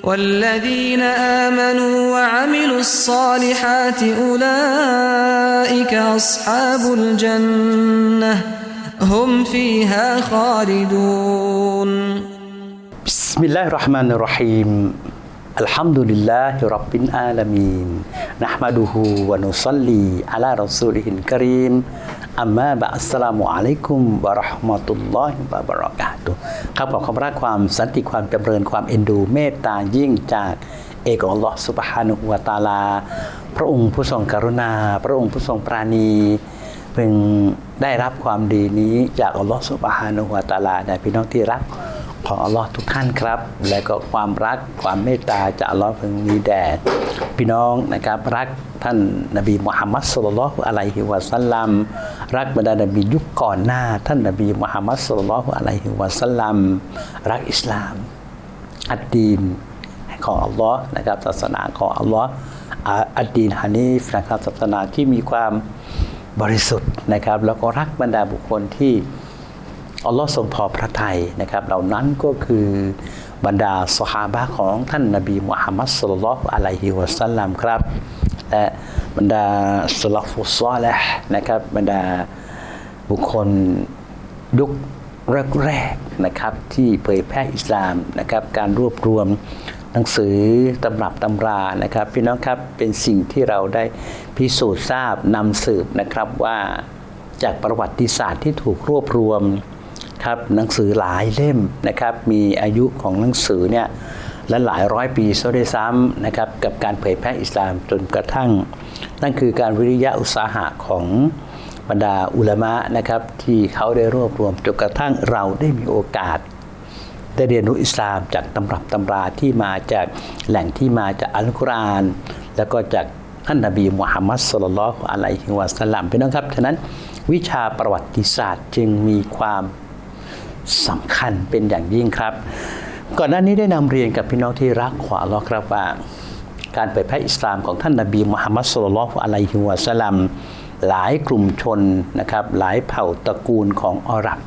والذين آمنوا وعملوا الصالحات أولئك أصحاب الجنة هم فيها خالدون. بسم الله الرحمن الرحيم. الحمد لله رب العالمين. نحمده ونصلي على رسوله الكريم. อัมมาบะสลามุอะลัยกุมบะราะห์มะตุลลอฮิวะบะเราะกาตุครับขอความรักความสันติความจำเริญความเอ็นดูเมตตายิ่งจากเอกอัลลอฮ์สุบฮานุวะตาลา พระองค์ผู้ทรงกรุณา พระองค์ผู้ทรงปราณีเพิ่งได้รับความดีนี้จากอัลลอฮ์สุบฮานุวะตาลาในพี่น้องที่รักของอัลลอฮ์ทุกท่านครับ และก็ความรักความเมตตาจากอัลลอฮ์พึงมีแด่พี่น้องนะครับรักท่านนบีมุฮัมมัดสุลลัลฮุอะลัยฮิวะสัลลัม รักบรรดานบียุคก่อนหน้า ท่านนบีมุฮัมมัดสุลลัลฮุอะลัยฮิวะสัลลัมรักอิสลาม อัดดีนของอัลลอฮ์นะครับศาสนาของอัลลอฮ์อัดดีนฮานีฟนะครับศาสนาที่มีความบริสุทธิ์นะครับ แล้วก็รักบรรดาบุคคลที่อัลลอฮ์ทรงพอพระทัยนะครับ เหล่านั้นก็คือบรรดาสหาบะของท่านนบีมุฮัมมัดสุลลัลลอฮุอะลัยฮิวะสัลลัมครับและ บรรดาสุลฟุซอลห์นะครับ บรรดาบุคคลยุคแรกๆนะครับที่เผยแพร่อิสลามนะครับการรวบรวมหนังสือตำรับตำรานะครับ พี่น้องครับเป็นสิ่งที่เราได้พิสูจน์ทราบนำสืบนะครับว่าจากประวัติศาสตร์ที่ถูกรวบรวมครับหนังสือหลายเล่มนะครับ มีอายุของหนังสือเนี่ย และหลายร้อยปีซะด้วยซ้ำนะครับกับการเผยแพร่อิสลามจนกระทั่ง นั่นคือการวิริยะอุตสาหะของบรรดาอุลามะนะครับที่เขาได้รวบรวมจนกระทั่งเราได้มีโอกาส ได้เรียนรู้อิสลามจากตำรับตำราที่มาจากแหล่งที่มาจากอัลกุรอานแล้วก็จากท่านนบีมุฮัมมัดสุลลัลอฮุอะลัยฮิวะสัลลัมพี่น้องครับฉะนั้นวิชาประวัติศาสตร์จึงมีความสำคัญเป็นอย่างยิ่งครับ ก่อนหน้านี้ได้นำเรียนกับพี่น้องที่รักขวาลอครับว่า การเผยแพร่อิสลามของท่านนบีมุฮัมมัดสุลลัลอะลัยฮิวะสัลลัมหลายกลุ่มชนนะครับหลายเผ่าตระกูลของอาหรับ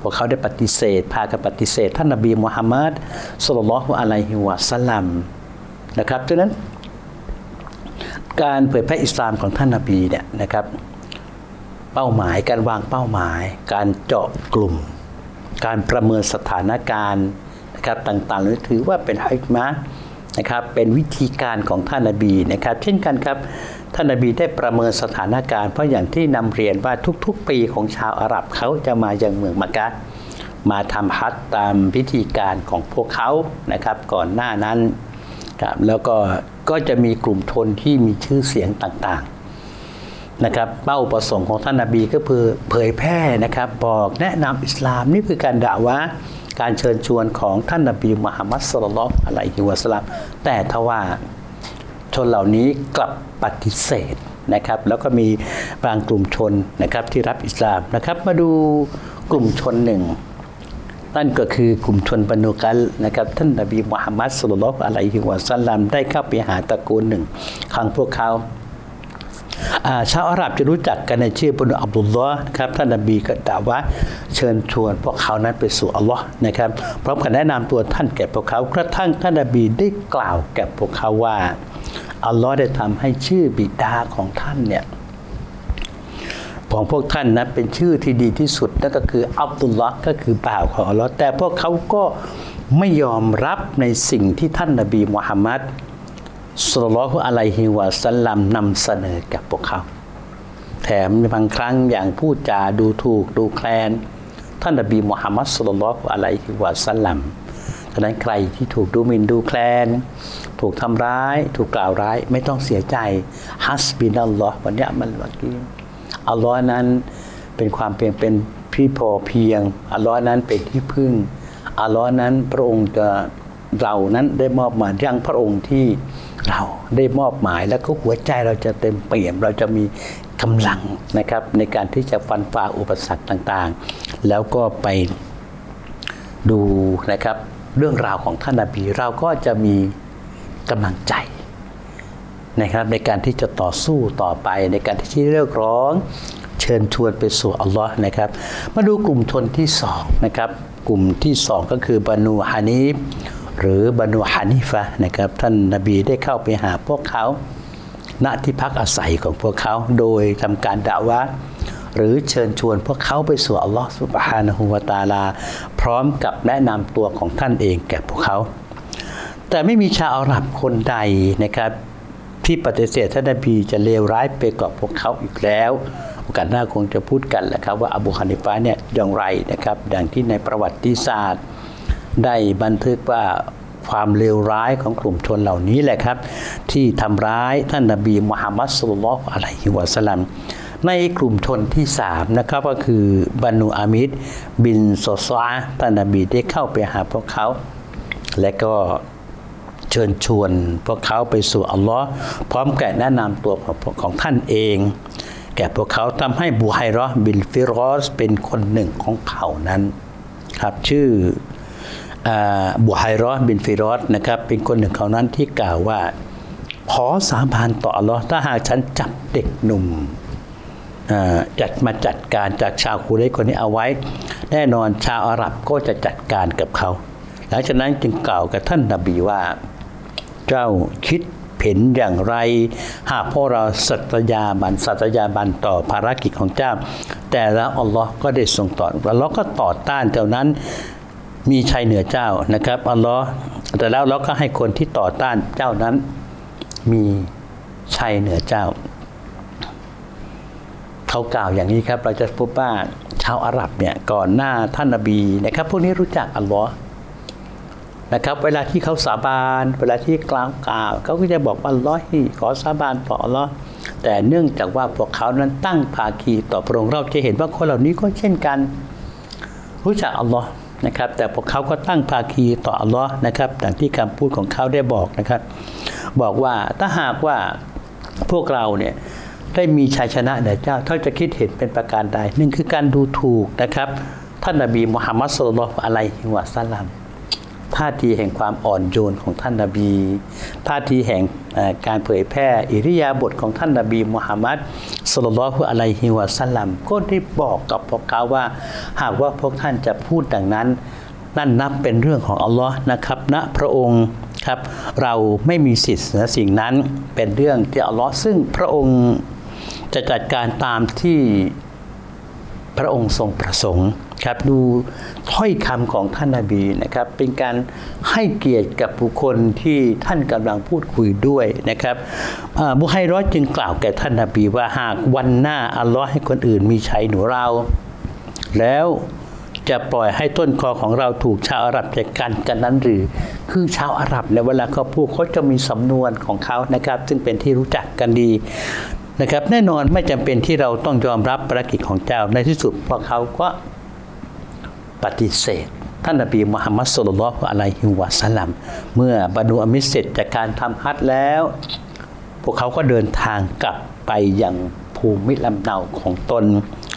พวกเขาได้ปฏิเสธ พากันปฏิเสธ ท่านนบีมุฮัมมัดสุลลัลอะลัยฮิวะสัลลัมนะครับฉะนั้น การเผยแพร่อิสลามของท่านนบีเนี่ยนะครับ เป้าหมายการวางเป้าหมาย การเจาะกลุ่ม การประเมินสถานการณ์นะครับต่างๆนี้ถือว่าเป็นฮิกมะนะครับเป็นวิธีการของท่านนบีนะครับ เช่นกันครับท่านนบีได้ประเมินสถานการณ์เพราะอย่างที่นำเรียนว่าทุกๆ ปีของชาวอาหรับเขาจะมายังเมืองมักกะมาทำฮัจญ์ตามพิธีการของพวกเขานะครับ ก่อนหน้านั้นครับแล้วก็ก็จะมีกลุ่มชนที่มีชื่อเสียงต่างๆ นะครับเป้าประสงค์ของท่านนาบีก็คือเผยแพร่นะครับบอกแนะนำอิสลามนี่คือการด่าวะการเชิญชวนของท่านนาบีมุฮัมมัดสุลลัลอฮุอะลัยฮิวะสลัมแต่ทว่าชนเหล่านี้กลับปฏิเสธนะครับแล้วก็มีบางกลุ่มชนนะครับที่รับอิสลามนะครับ มาดูกลุ่มชนหนึ่งนั่นก็คือกลุ่มชนบรรนุกัลนะครับท่านนบีมุฮัมมัดสุลลัลอฮุอะลัยฮิวะสัลลัมได้เข้าไปหาตระกูลหนึ่งของพวกเขา ชาวอาหรับจะรู้จักกันในชื่อบนุอับดุลลอฮ์ครับท่านนบีก็ด่าว่าเชิญชวนพวกเขานั้นไปสู่อัลลอฮ์นะครับพร้อมกับแนะนำตัวท่านแก่พวกเขากระทั่งท่านนบีได้กล่าวแก่พวกเขาว่าอัลลอฮ์ได้ทำให้ชื่อบิดาของท่านเนี่ยของพวกท่านนะเป็นชื่อที่ดีที่สุดนั่นก็คืออับดุลลอฮ์ก็คือบ่าวของอัลลอฮ์แต่พวกเขาก็ไม่ยอมรับในสิ่งที่ท่านนบีมุฮัมมัด สุลลัลลอฮุอะลัยฮิวะสัลลัมนำเสนอกับพวกเขา แถมบางครั้งอย่างพูดจาดูถูกดูแคลน ท่านนบีมุฮัมมัดสุลลัลลอฮุอะลัยฮิวะสัลลัมฉะนั้นใครที่ถูกดูหมิ่นดูแคลน ถูกทำร้าย ถูกกล่าวร้ายไม่ต้องเสียใจฮัสบินัลลอฮ์วันนี้มันเมื่อกี้อัลลอฮ์นั้นเป็นความเพียงเป็นพี่พอเพียงอัลลอฮ์นั้นเป็นที่พึ่งอัลลอฮ์นั้นพระองค์จะเรานั้นได้มอบมายยังพระองค์ที่ เราได้มอบหมายแล้วก็หัวใจเราจะเต็มเปี่ยม เราจะมีกำลังนะครับในการที่จะฟันฝ่าอุปสรรคต่างๆ แล้วก็ไปดูนะครับเรื่องราวของท่านนบีเราก็จะมีกำลังใจนะครับในการที่จะต่อสู้ต่อไปในการที่จะเรียกร้อง เชิญชวนไปสู่อัลลอฮ์นะครับมาดูกลุ่มชนที่สองนะครับกลุ่มที่สองก็คือบานูฮานีฟ หรือบรรนุฮานิฟะนะครับ ท่านนบีได้เข้าไปหาพวกเขา ณที่พักอาศัยของพวกเขา โดยทำการด่าวะห์หรือเชิญชวนพวกเขาไปสู่อัลลอฮฺสุบฮานะฮูวาตาลา พร้อมกับแนะนำตัวของท่านเองแก่พวกเขา แต่ไม่มีชาวอาหรับคนใดนะครับที่ปฏิเสธท่านนบีจะเลวร้ายไปกว่าพวกเขาอีกแล้วโอกาสหน้าคงจะพูดกันแหละครับว่าอบูฮานิฟะเนี่ยอย่างไรนะครับ ดังที่ในประวัติศาสตร์ ได้บันทึกว่าความเลวร้ายของกลุ่มชนเหล่านี้แหละครับ ที่ทำร้ายท่านนบีมุฮัมมัดสุลลัลอะลัยฮิวะสลัมในกลุ่มชนที่สามนะครับก็คือบรรนูอามิดบินโซซาท่านนบีได้เข้าไปหาพวกเขา และก็เชิญชวนพวกเขาไปสู่อัลลอฮ์พร้อมแก่แนะนำตัวของของท่านเอง แก่พวกเขาทำให้บูไฮรอบินฟิรอสเป็นคนหนึ่งของเผ่านั้น ครับชื่อ บุไฮรอบินฟิรอสนะครับ เป็นคนหนึ่งเขานั้นที่กล่าวว่า ขอสาบานต่ออัลลอฮ์ถ้าหากฉันจับเด็กหนุ่มจัดมาจัดการจากชาวคูเรคนนี้เอาไว้ แน่นอนชาวอาหรับก็จะจัดการกับเขา หลังจากนั้นจึงกล่าวกับท่านนบีว่า เจ้าคิดเห็นอย่างไร หากพวกเราสัตยาบันสัตยาบันต่อภารกิจของเจ้า แต่แล้วอัลลอฮ์ก็ได้ทรงต่ออัลลอฮ์ก็ต่อต้านเจ้านั้น มีชัยเหนือเจ้านะครับอัลลอฮ์แต่แล้วเราก็ให้คนที่ต่อต้านเจ้านั้น มีชัยเหนือเจ้า เขากล่าวอย่างนี้ครับ เราจะพบว่าชาวอาหรับเนี่ยก่อนหน้าท่านนบีนะครับ พวกนี้รู้จักอัลลอฮ์นะครับ เวลาที่เขาสาบาน เวลาที่กล่าวกล่าวเขาก็จะบอกว่าอัลลอฮ์ขอสาบานต่ออัลลอฮ์แต่เนื่องจากว่าพวกเขานั้นตั้งภาคีต่อพระองค์เราจะเห็นว่าคนเหล่านี้ก็เช่นกัน รู้จักอัลลอฮ์ นะครับแต่พวกเขาก็ตั้งภาคีต่ออัลลอฮ์นะครับดังที่คำพูดของเขาได้บอกนะครับ บอกว่าถ้าหากว่าพวกเราเนี่ยได้มีชัยชนะเหนือเจ้าเขาจะคิดเห็นเป็นประการใดหนึ่งคือการดูถูกนะครับ ท่านนบีมุฮัมมัดสุลลัลอะลัยฮิวะซัลลัม ท่าทีแห่งความอ่อนโยนของท่านนาบี ท่าทีแห่งการเผยแพร่อิริยาบถของท่านนาบีมุฮัมมัดสุลลัลฮุอะลัยฮิวะสัลลัมก็ได้บอกกับพวกเขาว่า หากว่าพวกท่านจะพูดดังนั้น นั่นนับเป็นเรื่องของอัลลอฮ์นะครับณพระองค์ครับเราไม่มีสิทธิ์เหนือสิ่งนั้นเป็นเรื่องที่อัลลอฮ์ซึ่งพระองค์จะจัดการตามที่พระองค์ทรงประสงค์ ครับดูถ้อยคำของท่านนาบีนะครับ เป็นการให้เกียรติกับบุคคลที่ท่านกำลังพูดคุยด้วยนะครับบุไฮรอดจึงกล่าวแก่ท่านนาบีว่าหากวันหน้าอัลลอฮ์ให้คนอื่นมีชัยหนูเรา แล้วจะปล่อยให้ต้นคอของเราถูกชาวอาหรับจัดการกันนั้นหรือ คือชาวอาหรับเนี่ยเวลาเขาพูดเขาจะมีสำนวนของเขานะครับ ซึ่งเป็นที่รู้จักกันดีนะครับ แน่นอนไม่จำเป็นที่เราต้องยอมรับภารกิจของเจ้าในที่สุดพวกเขาก็ ปฏิเสธ ท่านนบีมุฮัมมัดสุลลัลอะลัยฮิวะสัลลัมเมื่อบรรดุอมิสเสร็จจากการทำฮัจญ์แล้ว พวกเขาก็เดินทางกลับไปยังภูมิลำเนาของตน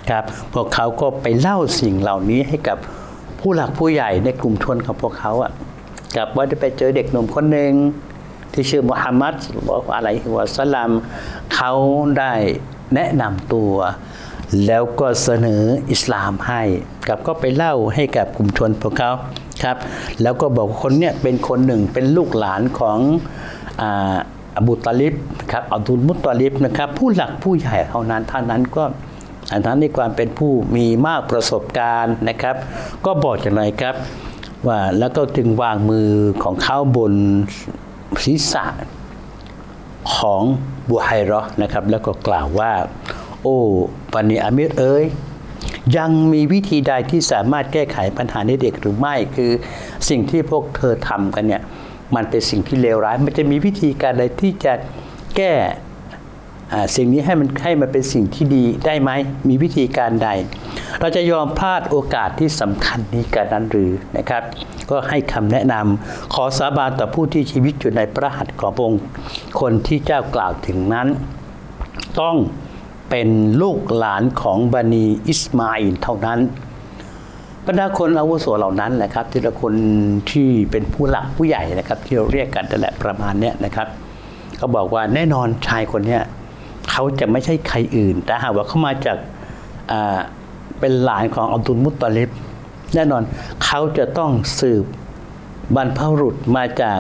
ครับพวกเขาก็ไปเล่าสิ่งเหล่านี้ให้กับผู้หลักผู้ใหญ่ในกลุ่มชนของพวกเขาอะกับว่าได้ไปเจอเด็กหนุ่มคนหนึ่งที่ชื่อมุฮัมมัดศ็อลลัลอะลัยฮิวะสัลลัมเขาได้แนะนำตัว แล้วก็เสนออิสลามให้กับก็ไปเล่าให้กับกลุ่มชนพวกเขาครับ แล้วก็บอกคนเนี้ยเป็นคนหนึ่งเป็นลูกหลานของอบูตาลิบครับอับดุลมุตตาลิบนะครับ ผู้หลักผู้ใหญ่เท่านั้นท่านนั้นก็อันนั้นในความเป็นผู้มีมากประสบการณ์นะครับ ก็บอกอย่างไรครับว่าแล้วก็จึงวางมือของเขาบนศีรษะของบุไฮรอนะครับ แล้วก็กล่าวว่า โอ้ปานิอามิรเอ้ยยังมีวิธีใดที่สามารถแก้ไขปัญหาในเด็กหรือไม่คือสิ่งที่พวกเธอทำกันเนี่ยมันเป็นสิ่งที่เลวร้าย มันจะมีวิธีการใดที่จะแก้อ่สิ่งนี้ให้มันให้มันเป็นสิ่งที่ดีได้ไหมมีวิธีการใด เราจะยอมพลาดโอกาสที่สำคัญนี้กันนั้นหรือนะครับ ก็ให้คำแนะนำขอสาบานต่อผู้ที่ชีวิตอยู่ในพระหัตถ์ของพระองค์ คนที่เจ้ากล่าวถึงนั้น ต้อง เป็นลูกหลานของบันีอิสมาอิลเท่านั้นบรรดาคนอาวุโสเหล่านั้นแหละครับที่ละคนที่เป็นผู้หลักผู้ใหญ่นะครับ ที่เราเรียกกันนั่ละประมาณเนี้ยนะครับเขาบอกว่าแน่นอนชายคนเนี้ยเขาจะไม่ใช่ใครอื่น แต่หากว่าเขามาจากอ่าเป็นหลานของอับดุลมุตตลิบแน่นอนเขาจะต้องสืบบรรพบุรุษมาจาก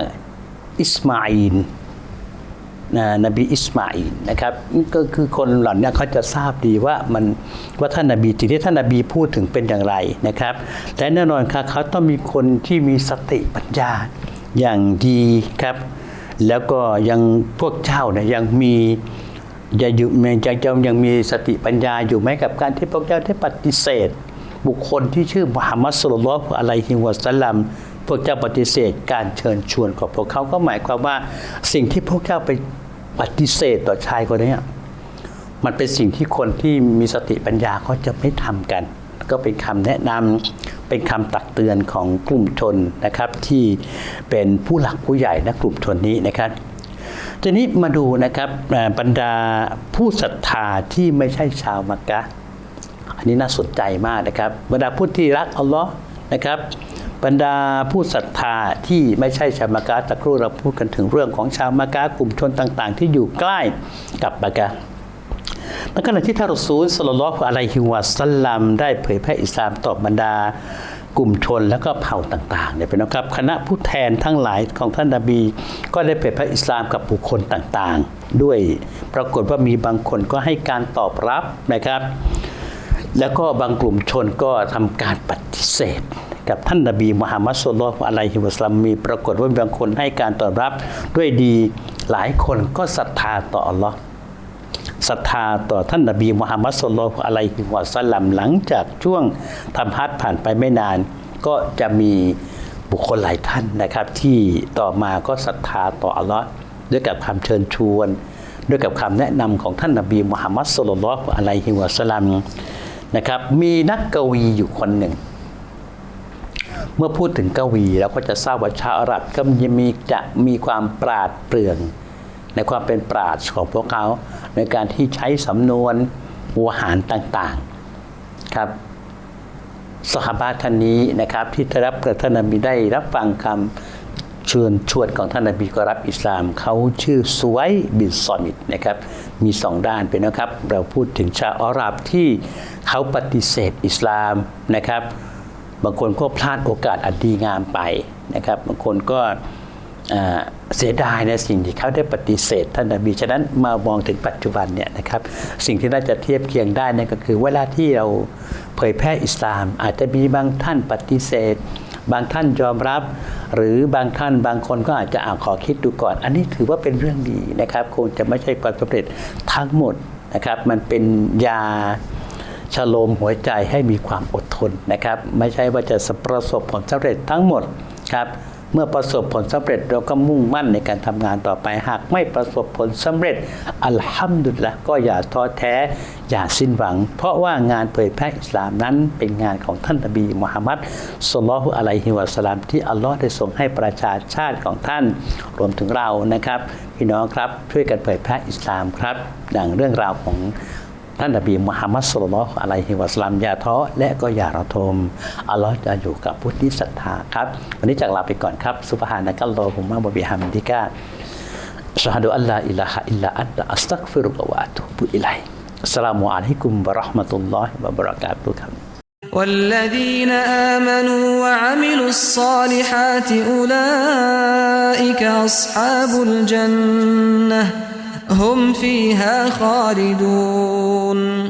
อิสมาอิน นบีอิสมาอินนะครับก็คือคนเหล่านี้เขาจะทราบดีว่ามันว่าท่านนบีสิ่งที่ท่านนบีพูดถึงเป็นอย่างไรนะครับและแน่นอนครับเขาต้องมีคนที่มีสติปัญญาอย่างดีครับ แล้วก็ยังพวกเจ้าเนี่ยยังมีจะอยู่ยังจะยังมีสติปัญญาอยู่ไหมกับการที่พวกเจ้าได้ปฏิเสธ บุคคลที่ชื่อมุฮัมมัดสุลลัลลอฮุอะลัยฮิวะสัลลัมพวกเจ้าปฏิเสธการเชิญชวนของพวกเขาก็หมายความว่าสิ่งที่พวกเจ้าไป ปฏิเสธต่อชายคนนี้มันเป็นสิ่งที่คนที่มีสติปัญญาเขาจะไม่ทำกัน ก็เป็นคำแนะนำเป็นคำตักเตือนของกลุ่มชนนะครับ ที่เป็นผู้หลักผู้ใหญ่นะกลุ่มชนนี้นะครับทีนี้มาดูนะครับบรรดาผู้ศรัทธาที่ไม่ใช่ชาวมักกะ อันนี้น่าสนใจมากนะครับบรรดาผู้ที่รักอัลลอฮ์นะครับ บรรดาผู้ศรัทธาที่ไม่ใช่ชาวมักกะตะครู่เราพูดกันถึงเรื่องของชาวมักกะกลุ่มชนต่างๆ ที่อยู่ใกล้กับมักกะในขณะที่ท่านรอซูลสลลัลลอฮุอะลัยฮิวะสัลลัมได้เผยแพร่อิสลามต่อบรรดากลุ่มชนและก็เผ่าต่างๆเนี่ยเป็นนะครับคณะผู้แทนทั้งหลายของท่านนบี ก็ได้เผยแพร่อิสลามกับบุคคลต่างๆ ด้วยปรากฏว่ามีบางคนก็ให้การตอบรับนะครับ แล้วก็บางกลุ่มชนก็ทำการปฏิเสธ กับท่านนบีมุฮัมมัดสุลลัลอฮุอะลัยฮิวะสัลลัมมีปรากฏว่าบางคนให้การตอบรับด้วยดีหลายคนก็ศรัทธาต่ออัลลอฮ์ศรัทธาต่อท่านนบีมุฮัมมัดสุลลัลอฮุอะลัยฮิวะสัลลัมหลังจากช่วงทำฮัจญ์ผ่านไปไม่นาน ก็จะมีบุคคลหลายท่านนะครับ ที่ต่อมาก็ศรัทธาต่ออัลลอฮ์ด้วยกับคำเชิญชวน ด้วยกับคำแนะนำของท่านนบีมุฮัมมัดสุลลัลอฮุอะลัยฮิวะสัลลัมนะครับมีนักกวีอยู่คนหนึ่ง เมื่อพูดถึงกวีเราก็จะทราบว่าชาวอารับก็จะมีจะมีความปราดเปรื่อง ในความเป็นปราดของพวกเขา ในการที่ใช้สำนวนวหารต่างๆครับสหบาท่านนี้นะครับ ที่ได้รับกับท่านนบีได้รับฟังคำเชิญชวนของท่านนบีก็รับอิสลามเขาชื่อสวยบินซอมิดนะครับ มีสองด้านเป็นนะครับ เราพูดถึงชาวอาหรับที่เขาปฏิเสธอิสลามนะครับ บางคนก็พลาดโอกาสอันดีงามไปนะครับ บางคนก็เสียดายในสิ่งที่เขาได้ปฏิเสธท่านนบีฉะนั้นมามองถึงปัจจุบันเนี่ยนะครับสิ่งที่น่าจะเทียบเคียงได้นั่นก็คือ เวลาที่เราเผยแพร่อิสลาม อาจจะมีบางท่านปฏิเสธ บางท่านยอมรับ หรือบางท่านบางคนก็อาจจะอาขอคิดดูก่อน อันนี้ถือว่าเป็นเรื่องดีนะครับคงจะไม่ใช่ความสำเร็จทั้งหมดนะครับมันเป็นยา ชโลมหัวใจให้มีความอดทนนะครับ ไม่ใช่ว่าจะประสบผลสำเร็จทั้งหมดครับเมื่อประสบผลสำเร็จเราก็มุ่งมั่นในการทำงานต่อไปหากไม่ประสบผลสำเร็จอัลฮัมดุลิละก็อย่าท้อแท้ อย่าสิ้นหวัง เพราะว่างานเผยแพร่อิสลามนั้นเป็นงานของท่านนบีมุฮัมมัดสุลลัลอฮุอะลัยฮิวะสลลัมที่อัลลอฮ์ได้ทรงให้ประชาชาติของท่าน รวมถึงเรานะครับ พี่น้องครับช่วยกันเผยแพร่อิสลามครับ ดังเรื่องราวของ ท่านนบีมุฮัมมัดสุลลัลลอฮุอะลัยฮิวะสัลลัมอย่าท้อและก็อย่าระทมอัลลอฮ์จะอยู่กับผู้ที่ศรัทธาครับ วันนี้จากลาไปก่อนครับซุบฮานะกัลลอฮุมะบะบิฮัมดิกะชาฮดุอัลลาอิลาฮะอิลลาอันตะอัสตักฟิรุกะวะอะตุบุอิลัยอัสสลามุอะลัยกุมวะเราะห์มะตุลลอฮิวะบะเราะกาตุฮ์ครับ والذين آمنوا وعملوا الصالحات أولئك أصحاب الجنة هم فيها خالدون.